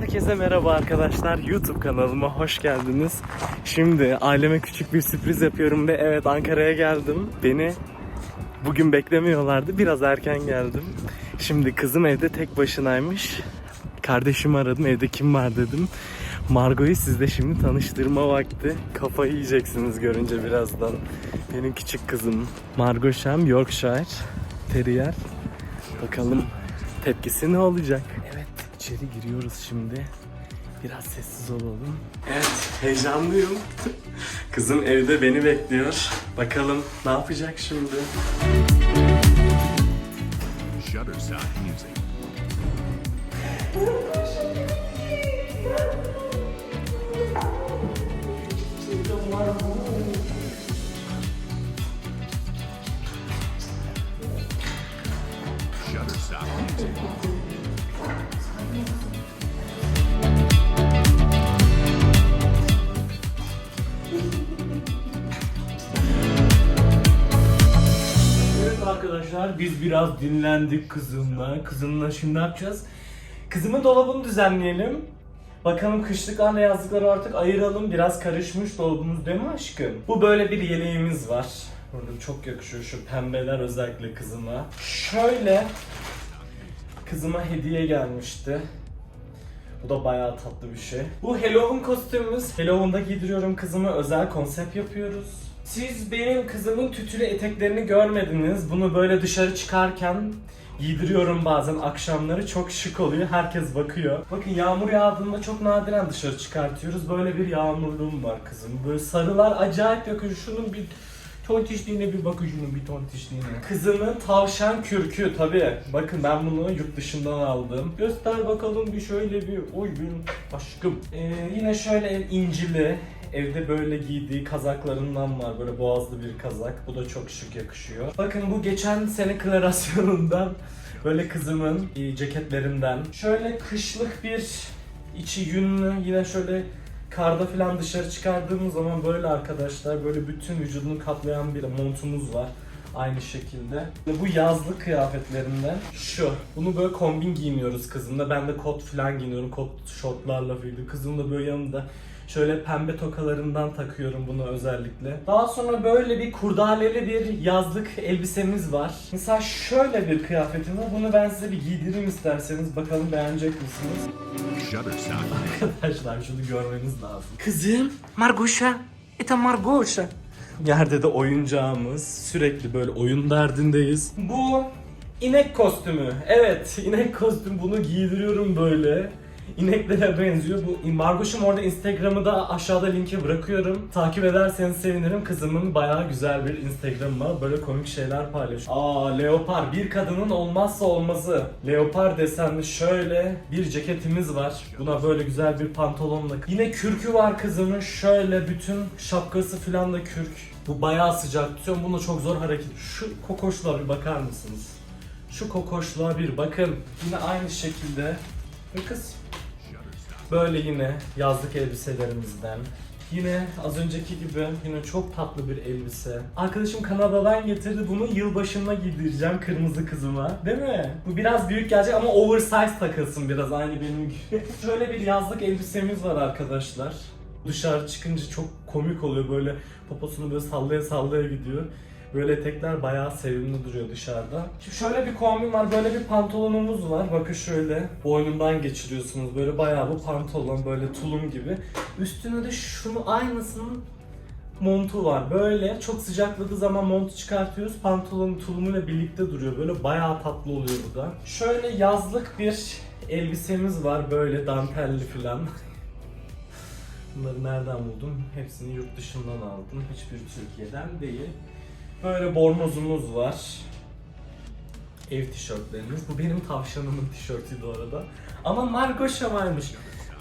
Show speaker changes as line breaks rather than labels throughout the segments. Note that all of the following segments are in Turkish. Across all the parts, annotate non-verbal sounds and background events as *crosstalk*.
Herkese merhaba arkadaşlar. YouTube kanalıma hoş geldiniz. Şimdi aileme küçük bir sürpriz yapıyorum ve evet Ankara'ya geldim. Beni bugün beklemiyorlardı. Biraz erken geldim. Şimdi kızım evde tek başınaymış. Kardeşimi aradım. Evde kim var dedim. Margo'yu sizle şimdi tanıştırma vakti. Kafayı yiyeceksiniz görünce birazdan. Benim küçük kızım. Margo Şam Yorkshire Terrier. Bakalım tepkisi ne olacak? Evet, içeri giriyoruz şimdi. Biraz sessiz olalım. Evet, heyecanlıyım. *laughs* Kızım evde beni bekliyor. Bakalım ne yapacak şimdi?
Shutterstock Music.
Arkadaşlar biz biraz dinlendik kızımla. Kızımla şimdi ne yapacağız? Kızımın dolabını düzenleyelim. Bakalım kışlıklarla yazlıkları artık ayıralım. Biraz karışmış dolabımız değil mi aşkım? Bu böyle bir yeleğimiz var. Burada çok yakışıyor şu pembeler özellikle kızıma. Şöyle kızıma hediye gelmişti. Bu da bayağı tatlı bir şey. Bu Halloween kostümümüz. Halloween'da giydiriyorum kızımı. Özel konsept yapıyoruz. Siz benim kızımın tütülü eteklerini görmediniz. Bunu böyle dışarı çıkarken giydiriyorum bazen akşamları. Çok şık oluyor. Herkes bakıyor. Bakın yağmur yağdığında çok nadiren dışarı çıkartıyoruz. Böyle bir yağmurluğum var kızım. Böyle sarılar acayip yakın. Şunun bir tontişliğine bir bakın şunun bir tontişliğine. Kızımın tavşan kürkü tabi. Bakın ben bunu yurt dışından aldım. Göster bakalım bir şöyle bir. Oy benim aşkım. Ee, yine şöyle incili. Evde böyle giydiği kazaklarından var. Böyle boğazlı bir kazak. Bu da çok şık yakışıyor. Bakın bu geçen sene klarasyonundan *laughs* böyle kızımın ceketlerinden. Şöyle kışlık bir içi yünlü yine şöyle karda falan dışarı çıkardığımız zaman böyle arkadaşlar böyle bütün vücudunu kaplayan bir montumuz var. Aynı şekilde. Bu yazlık kıyafetlerinden şu. Bunu böyle kombin giyiniyoruz kızımla. Ben de kot falan giyiniyorum. Kot şortlarla falan. Kızım da böyle yanında Şöyle pembe tokalarından takıyorum bunu özellikle. Daha sonra böyle bir kurdaleli bir yazlık elbisemiz var. Mesela şöyle bir kıyafetim var. Bunu ben size bir giydireyim isterseniz. Bakalım beğenecek misiniz? Arkadaşlar şunu görmeniz lazım. Kızım, Marguşa. Eta Marguşa. Yerde de oyuncağımız. Sürekli böyle oyun derdindeyiz. Bu inek kostümü. Evet, inek kostüm. Bunu giydiriyorum böyle. İneklere benziyor. Bu Marguş'um orada Instagram'ı da aşağıda linki bırakıyorum. Takip ederseniz sevinirim. Kızımın bayağı güzel bir Instagram'ı. Böyle komik şeyler paylaşıyor. Aa leopar. Bir kadının olmazsa olmazı. Leopar desenli şöyle bir ceketimiz var. Buna böyle güzel bir pantolonla. Yine kürkü var kızımın. Şöyle bütün şapkası falan da kürk. Bu bayağı sıcak tutuyor. Buna çok zor hareket. Şu kokoşluğa bir bakar mısınız? Şu kokoşluğa bir bakın. Yine aynı şekilde. Ve kız Böyle yine yazlık elbiselerimizden. Yine az önceki gibi yine çok tatlı bir elbise. Arkadaşım Kanada'dan getirdi bunu yılbaşına giydireceğim kırmızı kızıma. Değil mi? Bu biraz büyük gelecek ama oversize takılsın biraz aynı benim gibi. *laughs* Şöyle bir yazlık elbisemiz var arkadaşlar. Dışarı çıkınca çok komik oluyor böyle poposunu böyle sallaya sallaya gidiyor. Böyle etekler bayağı sevimli duruyor dışarıda. Şimdi şöyle bir kombin var, böyle bir pantolonumuz var. Bakın şöyle boynundan geçiriyorsunuz. Böyle bayağı bu pantolon böyle tulum gibi. Üstüne de şunu aynısının montu var. Böyle çok sıcakladığı zaman montu çıkartıyoruz. Pantolonun tulumuyla birlikte duruyor. Böyle bayağı tatlı oluyor bu da. Şöyle yazlık bir elbisemiz var. Böyle dantelli falan. *laughs* Bunları nereden buldum? Hepsini yurt dışından aldım. Hiçbir Türkiye'den değil. Böyle bornozumuz var. Ev tişörtlerimiz. Bu benim tavşanımın tişörtü bu arada. Ama Margoşa varmış.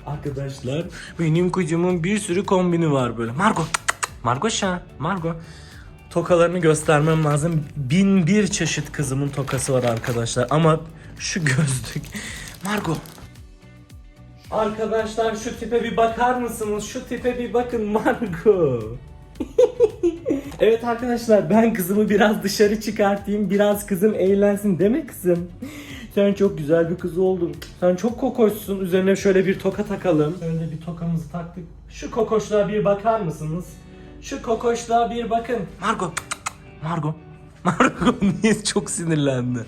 Arkadaşlar benim kocamın bir sürü kombini var böyle. Margo. Margoşa. Margo. Tokalarını göstermem lazım. Bin bir çeşit kızımın tokası var arkadaşlar. Ama şu gözlük. Margo. Arkadaşlar şu tipe bir bakar mısınız? Şu tipe bir bakın Margo. *laughs* evet arkadaşlar ben kızımı biraz dışarı çıkartayım. Biraz kızım eğlensin mi kızım? Sen çok güzel bir kız oldun. Sen çok kokoşsun. Üzerine şöyle bir toka takalım. Şöyle bir tokamızı taktık. Şu kokoşluğa bir bakar mısınız? Şu kokoşluğa bir bakın. Margo. Margo. *laughs* Margo niye çok sinirlendi?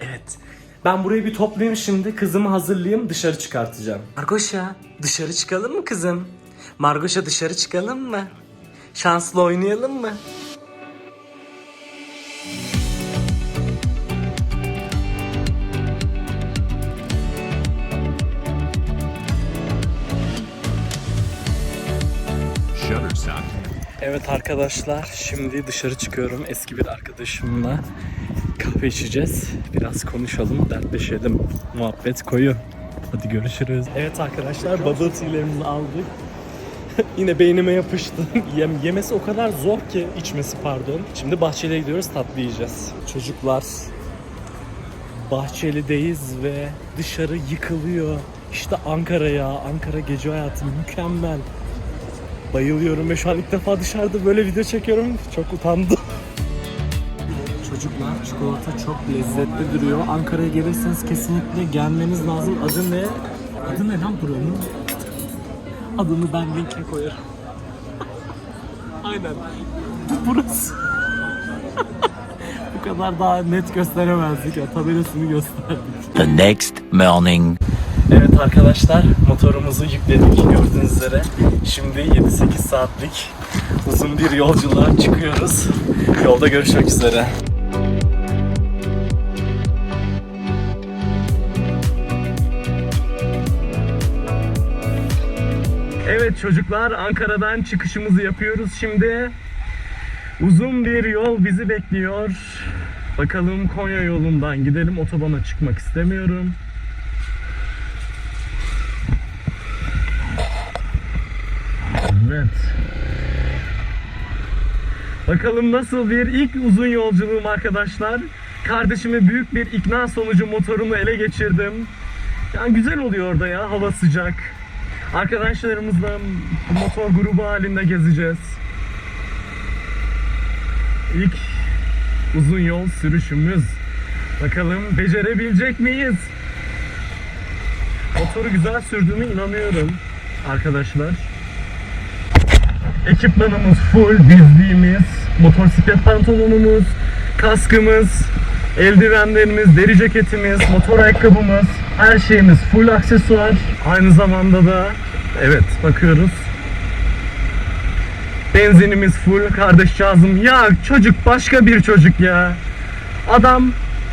Evet. Ben burayı bir toplayayım şimdi. Kızımı hazırlayayım. Dışarı çıkartacağım. Margoşa dışarı çıkalım mı kızım? Margoşa dışarı çıkalım mı? Şanslı oynayalım mı? Evet arkadaşlar şimdi dışarı çıkıyorum. Eski bir arkadaşımla kahve içeceğiz. Biraz konuşalım dertleşelim. Muhabbet koyu. Hadi görüşürüz. Evet arkadaşlar bubble tea'lerimizi aldık *laughs* Yine beynime yapıştı *laughs* Yem, Yemesi o kadar zor ki içmesi pardon Şimdi Bahçeli'ye gidiyoruz tatlı yiyeceğiz Çocuklar Bahçeli'deyiz ve dışarı yıkılıyor İşte Ankara ya Ankara gece hayatı mükemmel Bayılıyorum ve şu an ilk defa dışarıda böyle video çekiyorum. Çok utandım. Çocuklar çikolata çok lezzetli duruyor. Ankara'ya gelirseniz kesinlikle gelmeniz lazım. Adı ne? Adı ne lan buranın? Adını ben linke koyarım. *laughs* Aynen. Burası. *laughs* Bu kadar daha net gösteremezdik ya. Tabelasını gösterdik.
The next morning.
Evet arkadaşlar motorumuzu yükledik gördüğünüz üzere. Şimdi 7-8 saatlik uzun bir yolculuğa çıkıyoruz. Yolda görüşmek üzere. Evet çocuklar Ankara'dan çıkışımızı yapıyoruz şimdi. Uzun bir yol bizi bekliyor. Bakalım Konya yolundan gidelim. Otobana çıkmak istemiyorum. Evet. Bakalım nasıl bir ilk uzun yolculuğum arkadaşlar. Kardeşime büyük bir ikna sonucu motorumu ele geçirdim. Yani güzel oluyor orada ya hava sıcak. Arkadaşlarımızla motor grubu halinde gezeceğiz. İlk uzun yol sürüşümüz. Bakalım becerebilecek miyiz? Motoru güzel sürdüğüme inanıyorum arkadaşlar. Ekipmanımız full dizliğimiz, motosiklet pantolonumuz, kaskımız, eldivenlerimiz, deri ceketimiz, motor ayakkabımız, her şeyimiz full aksesuar. Aynı zamanda da evet bakıyoruz. Benzinimiz full kardeşcağızım. Ya çocuk başka bir çocuk ya. Adam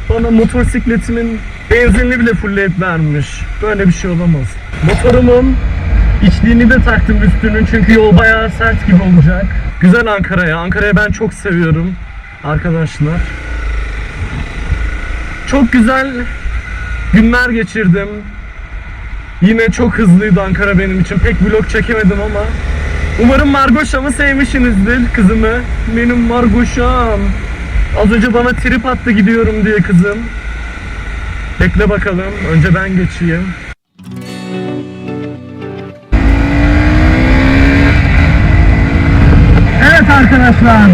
bana motosikletimin benzinli bile fullleyip vermiş. Böyle bir şey olamaz. Motorumun İçliğini de taktım üstünün çünkü yol bayağı sert gibi olacak. Güzel Ankara ya. Ankara'yı ben çok seviyorum arkadaşlar. Çok güzel günler geçirdim. Yine çok hızlıydı Ankara benim için. Pek vlog çekemedim ama umarım Margoşam'ı sevmişsinizdir kızımı. Benim Margoşam. Az önce bana trip attı gidiyorum diye kızım. Bekle bakalım. Önce ben geçeyim. Evet arkadaşlar,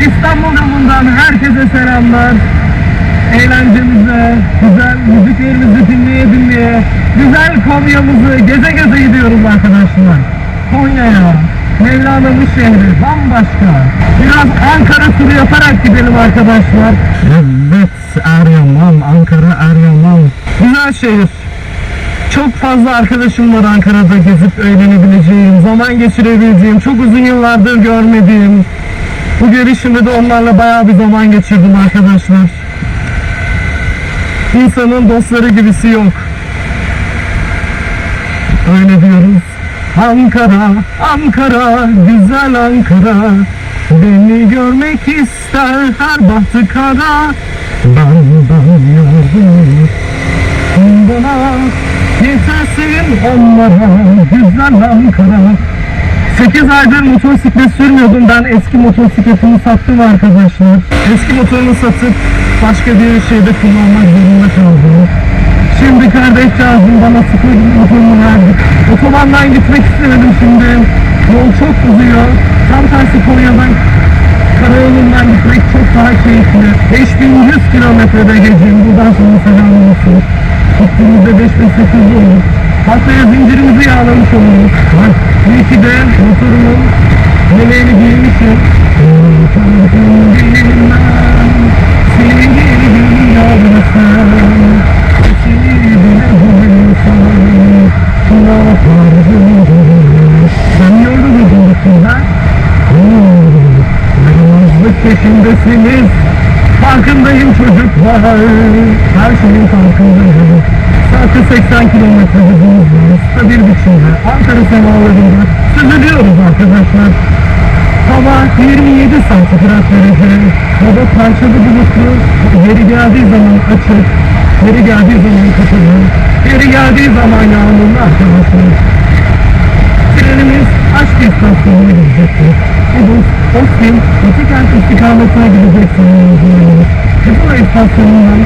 İstanbul yolundan herkese selamlar. Eğlencemize, güzel müziklerimizi dinleye dinleye, güzel Konya'mızı geze geze gidiyoruz arkadaşlar. Konya'ya, Mevlana'nın şehri bambaşka. Biraz Ankara turu yaparak gidelim arkadaşlar. Evet, Eryaman, Ankara Eryaman. Güzel şehir. Çok fazla arkadaşım var Ankara'da gezip eğlenebileceğim, zaman geçirebileceğim, çok uzun yıllardır görmediğim. Bu görüşümde de onlarla bayağı bir zaman geçirdim arkadaşlar. İnsanın dostları gibisi yok. Öyle diyoruz. Ankara, Ankara, güzel Ankara. Beni görmek ister her bahtı kara. Ben, ben yorgunum. Bana yetersin onlara güzel Ankara 8 aydır motosiklet sürmüyordum ben eski motosikletimi sattım arkadaşlar Eski motorumu satıp başka bir şeyde kullanmak zorunda kaldım Şimdi kardeşcağızım bana sıfır motorumu verdi Otobandan gitmek istemedim şimdi Yol çok uzuyor Tam tersi Konya'dan karayolundan gitmek çok daha keyifli. 5100 kilometrede gezin. Buradan sonra selam olsun. Gittiğimizde 5800 olur. Haftaya zincirimizi yağlamış oluruz. Ki de motorumun yeleğini giymişim. Ben ben. Peşindesiniz. Farkındayım çocuklar. Her şeyin farkındayım. Saatte 80 kilometre hızımız var. Stabil biçimde. Ankara semalarında süzülüyoruz arkadaşlar. Hava 27 santigrat derece. Hava parçalı bulutlu. Yeri geldiği zaman açık. Yeri geldiği zaman kapalı. Yeri geldiği zaman yağmurlu arkadaşlar. Trenimiz aşk istasyonuna gidecekti. Bu Ostim, Batıkent istikametine gidecek sanırım. Kızılay istasyonundan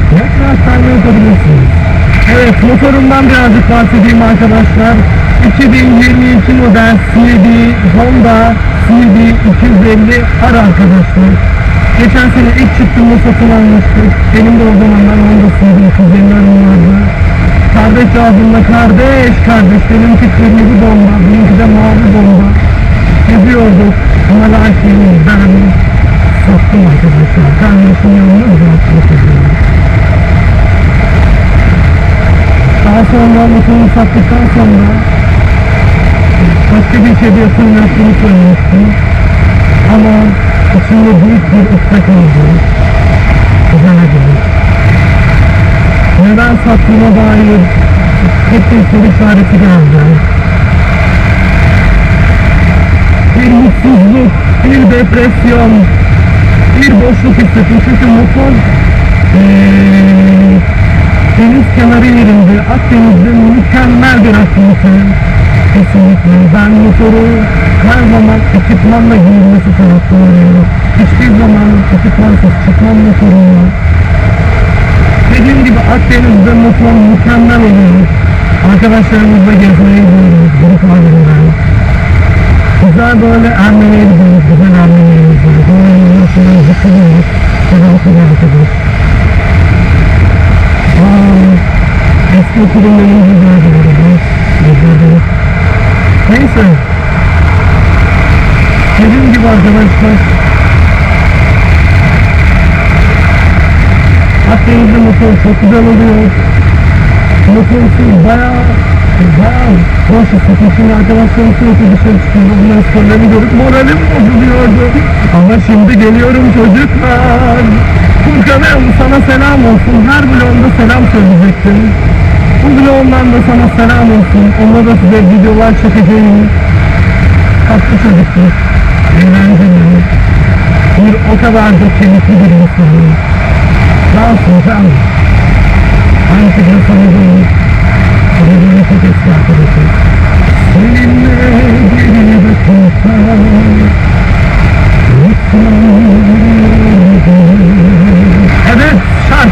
hastaneye yapabilirsiniz. Evet, motorumdan birazcık bahsedeyim arkadaşlar. 2022 model CB Honda CB 250 R arkadaşlar. Geçen sene ilk çıktığımda satın almıştık. Benim de o zamanlar Honda CB 250 R'ım vardı. Kardeş ağzında kardeş kardeş benimki kırmızı bomba benimki de mavi bomba geziyorduk ama lakin ben sattım arkadaşlar kardeşim yanına uzatmak daha sonra motorumu sattıktan sonra başka bir şeyde yatırım yaptığını söylemiştim ama içinde büyük bir ıslak oldu güzel bir neden sattığıma dair hep bir soru işareti geldi. Bir mutsuzluk, bir depresyon, bir boşluk hissettim. Çünkü motor eee, deniz kenarı yerinde, Akdeniz'de mükemmel bir aktivite. Kesinlikle. Ben motoru her zaman ekipmanla giyilmesi taraftarıyım. Hiçbir zaman ekipmansız çıkmam motorumla. Dediğim gibi Akdeniz'de motor mükemmel oluyor. Arkadaşlarımızla gezmeye gidiyoruz grup halinde. Güzel böyle Ermeni'ye gidiyoruz, güzel Ermeni'ye gidiyoruz. Böyle yolculuğuna zıplıyoruz. Selamsı bir arkadaş. Aa, burada. Güzeldi. Neyse. Dediğim gibi arkadaşlar, Akdeniz'de motor çok güzel oluyor. Motorsuz bayağı bayağı hissettim. Şimdi arkadaşlarım sürekli dışarı çıkıyor. Bunların sporlarını görüp moralim bozuluyordu. Ama şimdi geliyorum çocuklar. Furkan'ım sana selam olsun. Her vlogumda selam söyleyecektim. Bu vlogumdan da sana selam olsun. Onda da size videolar çekeceğim. Tatlı çocuklar. Eğlenceli. Bir o kadar da keyifli bir insanım. Cansın can. Aynı şekilde sana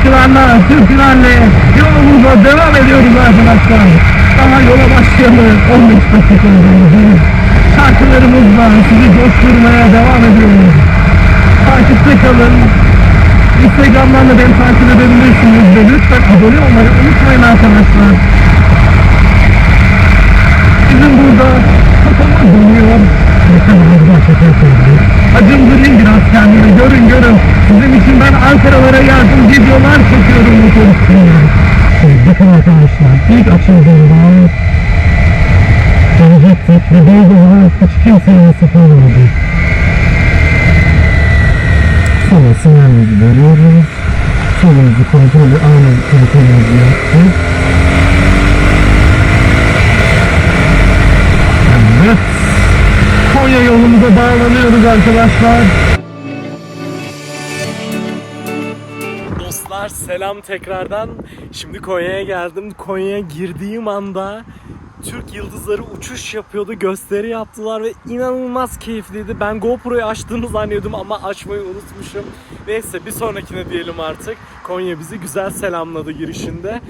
şarkılarla, türkülerle yolumuza devam ediyoruz arkadaşlar. Daha yola başlayalı 15 dakika oldu. Şarkılarımızla sizi coşturmaya devam ediyoruz. Takipte kalın. Instagram'dan da beni takip edebilirsiniz ve lütfen abone olmayı unutmayın arkadaşlar. Bizim burada kafama dönüyor. Ne kadar şaka yapıyoruz. Acındırayım biraz kendimi. Görün görün. Sizin için ben Ankara'lara geldim. Videolar çekiyorum bu konusunda. Şey, bakın arkadaşlar. ilk açıldığında gelecektik ve olarak hiç kimseye nasip olmadı. Sonra sinyalimizi veriyoruz. Solumuzu kontrolü aynı kontrolümüzü yaptık. Evet. Konya yolumuza bağlanıyoruz arkadaşlar.
Dostlar selam tekrardan. Şimdi Konya'ya geldim. Konya'ya girdiğim anda Türk yıldızları uçuş yapıyordu. Gösteri yaptılar ve inanılmaz keyifliydi. Ben GoPro'yu açtığını zannediyordum ama açmayı unutmuşum. Neyse bir sonrakine diyelim artık. Konya bizi güzel selamladı girişinde.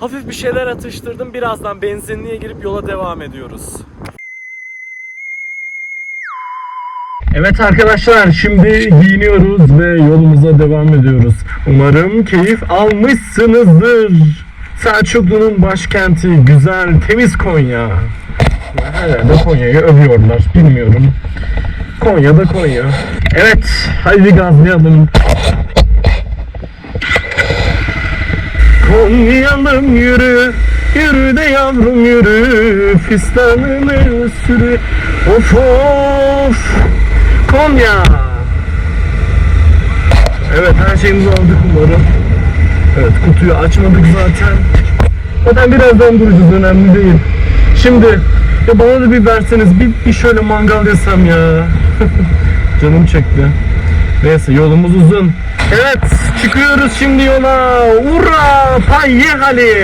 Hafif bir şeyler atıştırdım. Birazdan benzinliğe girip yola devam ediyoruz.
Evet arkadaşlar şimdi giyiniyoruz ve yolumuza devam ediyoruz. Umarım keyif almışsınızdır. Selçuklu'nun başkenti güzel temiz Konya. Her yerde Konya'yı övüyorlar bilmiyorum. Konya'da Konya. Evet haydi gazlayalım. Konyalım yürü, yürü de yavrum yürü, fistanını sürü. Of of, Konya. Evet her şeyimizi aldık umarım. Evet kutuyu açmadık zaten. Zaten birazdan duracağız önemli değil. Şimdi ya bana da bir verseniz bir, bir şöyle mangal yesem ya. *laughs* Canım çekti. Neyse yolumuz uzun. Evet çıkıyoruz şimdi yola. Ura payyehali.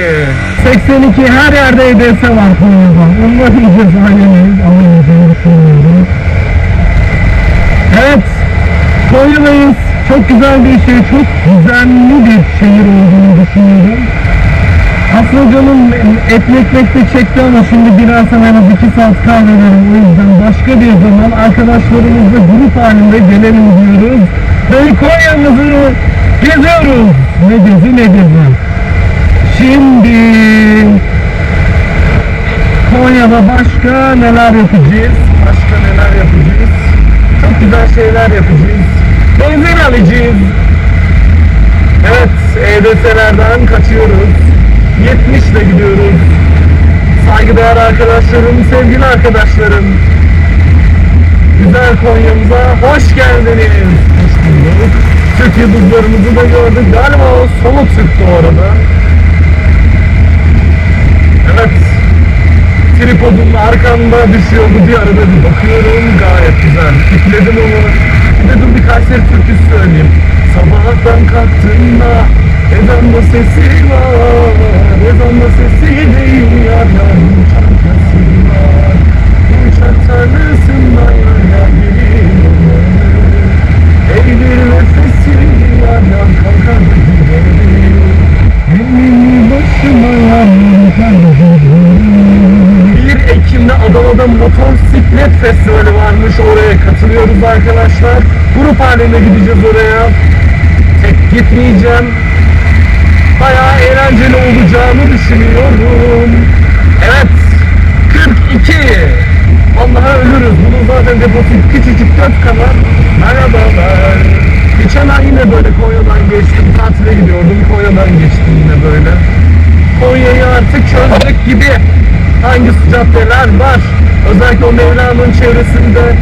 82 her yerde EDS var Konya'da. Umarım cezayemeyiz ama Konya'dayız. Çok güzel bir şey, çok düzenli bir şehir olduğunu düşünüyorum. Aslında canım etli ekmek de çekti ama şimdi biraz en az 2 saat kaybederim. O yüzden başka bir zaman arkadaşlarımızla grup halinde gelelim diyoruz. Ve Konya'mızı geziyoruz. Ne gezi ne gezi. Şimdi Konya'da başka neler yapacağız? Başka neler yapacağız? Çok güzel şeyler yapacağız. Benzin alacağız. Evet, EDS'lerden kaçıyoruz. 70 ile gidiyoruz. Saygıdeğer arkadaşlarım, sevgili arkadaşlarım. Güzel Konya'mıza hoş geldiniz. Hoş bulduk. Türk yıldızlarımızı da gördük. Galiba o solo Türk'tü o arada. Evet. Tripodum arkamda düşüyordu bir arada bir bakıyorum. Gayet güzel. Tipledim onu. Bir de dur bir Kayseri türküsü söyleyeyim. Sabahtan kalktığımda ezanla sesi var. Ezanla sesi değil yar yar sesi var. Uçak tanrısında yar yar geliyor. Eğilir nefesi yar yar kalkar giderim. Benim başıma yar 1 Ekim'de Adana'da motosiklet festivali varmış. Oraya katılıyoruz arkadaşlar. Grup halinde gideceğiz oraya. Tek gitmeyeceğim. Bayağı eğlenceli olacağını düşünüyorum. Evet. 42. Vallahi ölürüz. Bunun zaten deposu küçücük göt kadar. Merhabalar. Geçen ay yine böyle Konya'dan geçtim. Tatile gidiyordum. Konya'dan geçtim yine böyle. Konya'yı artık çözdük gibi. Hangi caddeler var? Özellikle o Mevlana'nın çevresinde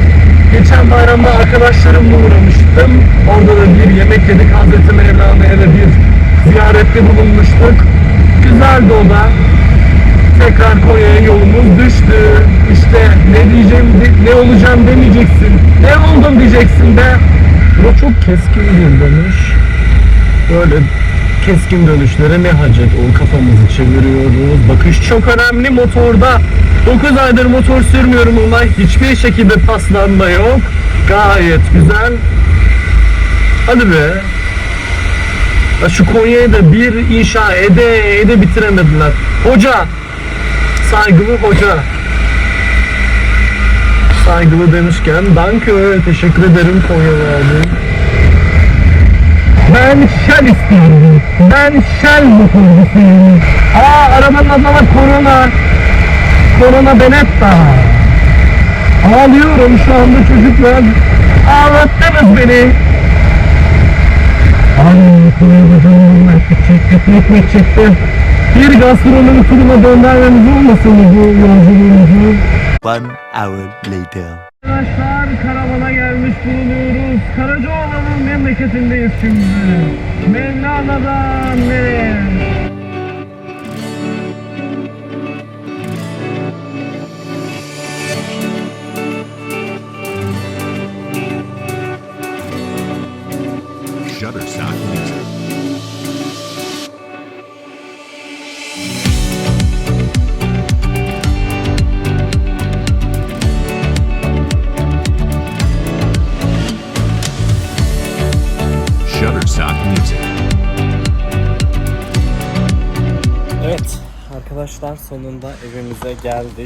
geçen bayramda arkadaşlarımla uğramıştım. Orada da bir yemek yedik. Hazreti Mevlana'ya da bir ziyarette bulunmuştuk. Güzeldi o da. Tekrar Konya'ya yolumuz düştü. İşte ne diyeceğim, ne olacağım demeyeceksin. Ne oldum diyeceksin de. Bu çok keskin bir dönüş. Böyle keskin dönüşlere ne hacet o kafamızı çeviriyoruz. Bakış çok önemli motorda. 9 aydır motor sürmüyorum ama hiçbir şekilde paslanma yok. Gayet güzel. Hadi be. Ya şu Konya'yı da bir inşa ede ede bitiremediler. Hoca. Saygılı hoca. Saygılı demişken danke teşekkür ederim Konyalı abi. Ben Shell istiyorum. Ben Shell motorcusuyum. Aa arabanın adı var Corona. Corona Benetta. Ağlıyorum şu anda çocuklar. Ağlattınız beni. Ay Konya'da canım ekmek. Bir gastronomi turuna döndürmemiz olmasın bu yolculuğumuzu?
One hour later.
Arkadaşlar karavana gelmiş bulunuyoruz. Karacaoğlan'ın memleketindeyiz şimdi. Mevlana'dan nereye?
Sonunda evimize geldik.